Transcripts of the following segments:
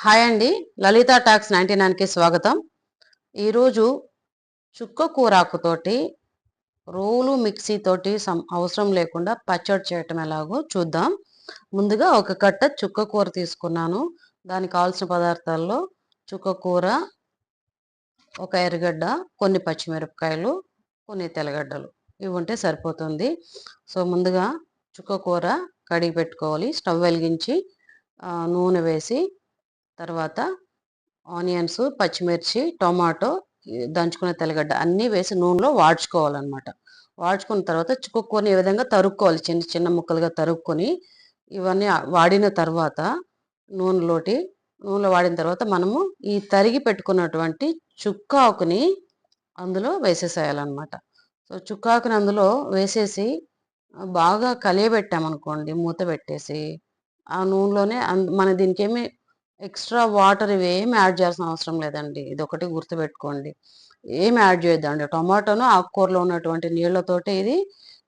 Hi అండి. లలిత talks ninety నైన్కి స్వాగతం. ఈరోజు చుక్క కూరాకుతోటి రోలు మిక్సీ తోటి సం అవసరం లేకుండా పచ్చడి చేయటం ఎలాగో చూద్దాం. ముందుగా ఒక కట్ట చుక్క కూర తీసుకున్నాను. దానికి కావాల్సిన పదార్థాల్లో చుక్క కూర ఒక ఎర్రగడ్డ కొన్ని పచ్చిమిరపకాయలు కొన్ని తెల్లగడ్డలు. ఇవి ఉంటే సరిపోతుంది. సో ముందుగా చుక్క కూర కడిగి పెట్టుకోవాలి. స్టవ్ వెలిగించి నూనె వేసి తర్వాత ఆనియన్స్ పచ్చిమిర్చి టొమాటో దంచుకున్న తెల్లగడ్డ అన్నీ వేసి నూనెలో వాడ్చుకోవాలన్నమాట. వాడ్చుకున్న తర్వాత చుక్కుకొని ఈ విధంగా తరుక్కోవాలి? చిన్న చిన్న ముక్కలుగా తరుక్కొని ఇవన్నీ వాడిన తర్వాత నూనెలోటి నూనెలో వాడిన తర్వాత మనము ఈ తరిగి పెట్టుకున్నటువంటి చుక్కాకుని అందులో వేసేసేయాలన్నమాట. సో చుక్కాకుని అందులో వేసేసి బాగా కలియబెట్టామనుకోండి మూత పెట్టేసి ఆ నూనెలోనే అంద మన దీనికి ఏమి ఎక్స్ట్రా వాటర్ ఇవి ఏమి యాడ్ చేయాల్సిన అవసరం లేదండి. ఇది ఒకటి గుర్తుపెట్టుకోండి. ఏమి యాడ్ చేయొద్దండి. టొమాటోను ఆకుకూరలో ఉన్నటువంటి నీళ్ళతోటే ఇది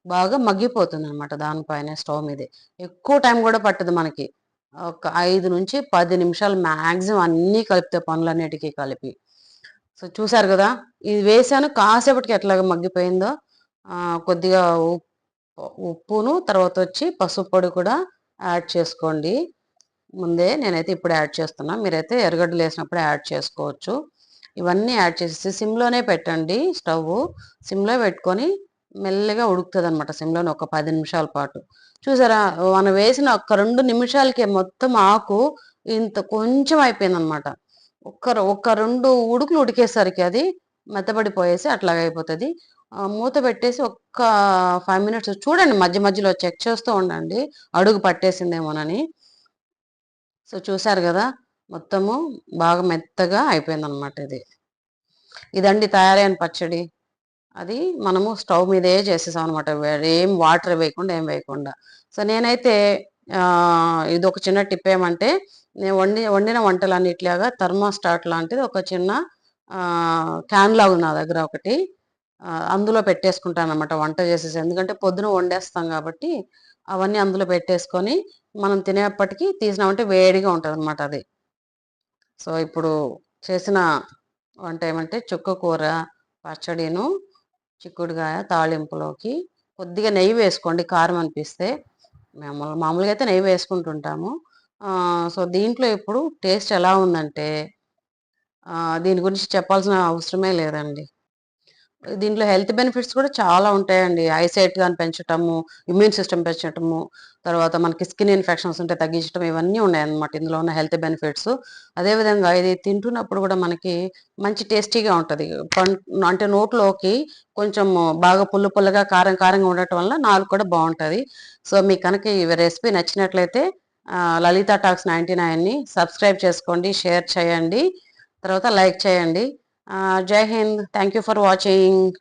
బాగా మగ్గిపోతుంది అనమాట దానిపైన స్టవ్ మీద. ఎక్కువ టైం కూడా పట్టదు మనకి. ఒక ఐదు నుంచి పది నిమిషాలు మ్యాక్సిమం అన్నీ కలిపితే పనులన్నిటికీ కలిపి. సో చూసారు కదా? ఇది వేసాను. కాసేపటికి ఎట్లాగ మగ్గిపోయిందో కొద్దిగా ఉప్పు ఉప్పును తర్వాత వచ్చి పసుపు పొడి కూడా యాడ్ చేసుకోండి. ముందే నేనైతే ఇప్పుడు యాడ్ చేస్తున్నా. మీరైతే ఎర్రగడ్డలు వేసినప్పుడు యాడ్ చేసుకోవచ్చు. ఇవన్నీ యాడ్ చేసేసి సిమ్లోనే పెట్టండి స్టవ్ సిమ్లో పెట్టుకొని మెల్లగా ఉడుకుతుంది అనమాట సిమ్లోనే ఒక పది నిమిషాల పాటు. చూసారా? మనం వేసిన ఒక్క రెండు నిమిషాలకే మొత్తం ఆకు ఇంత కొంచెం అయిపోయింది అనమాట ఒక్క ఒక్క రెండు ఉడుకులు ఉడికేసరికి అది మెత్తబడిపోయేసి అట్లాగే అయిపోతుంది. మూత పెట్టేసి ఒక్క ఫైవ్ మినిట్స్ చూడండి మధ్య మధ్యలో చెక్ చేస్తూ ఉండండి. అడుగు పట్టేసిందేమోనని. సో చూసారు కదా మొత్తము బాగా మెత్తగా అయిపోయిందనమాట ఇది. ఇదండి తయారైన పచ్చడి. అది మనము స్టవ్ మీదే చేసేసాం అనమాట ఏం వాటర్ వేయకుండా ఏం వేయకుండా. సో నేనైతే ఇది ఒక చిన్న టిప్ ఏమంటే నేను వండి వండిన వంటలన్నిట్లాగా థర్మాస్టాట్ లాంటిది ఒక చిన్న క్యాన్ లాగా నా దగ్గర ఒకటి. అందులో పెట్టేసుకుంటాను అనమాట వంట చేసేసి. ఎందుకంటే పొద్దున వండేస్తాం కాబట్టి అవన్నీ అందులో పెట్టేసుకొని మనం తినేప్పటికీ తీసినామంటే వేడిగా ఉంటుంది అనమాట అది. సో ఇప్పుడు చేసిన వంట ఏమంటే చుక్క కూర పచ్చడిను చిక్కుడుగాయ తాళింపులోకి కొద్దిగా నెయ్యి వేసుకోండి కారం అనిపిస్తే. మేము మామూలుగా అయితే నెయ్యి వేసుకుంటుంటాము. సో దీంట్లో ఇప్పుడు టేస్ట్ ఎలా ఉందంటే దీని గురించి చెప్పాల్సిన అవసరమే లేదండి. దీంట్లో హెల్త్ బెనిఫిట్స్ కూడా చాలా ఉంటాయండి. ఐసైట్ కానీ పెంచటము ఇమ్యూన్ సిస్టమ్ పెంచటము తర్వాత మనకి స్కిన్ ఇన్ఫెక్షన్స్ ఉంటే తగ్గించడం ఇవన్నీ ఉన్నాయన్నమాట ఇందులో ఉన్న హెల్త్ బెనిఫిట్స్. అదేవిధంగా ఇది తింటున్నప్పుడు కూడా మనకి మంచి టేస్టీగా ఉంటుంది. పం అంటే నోట్లోకి కొంచెం బాగా పుల్ల పుల్లగా కారం కారంగా ఉండటం వల్ల నాలుగు కూడా బాగుంటుంది. సో మీకు కనుక ఈ రెసిపీ నచ్చినట్లయితే లలిత టాక్స్ నైంటీ నైన్ని సబ్స్క్రైబ్ చేసుకోండి షేర్ చేయండి తర్వాత లైక్ చేయండి. Uh, Jai Hind. Thank you for watching.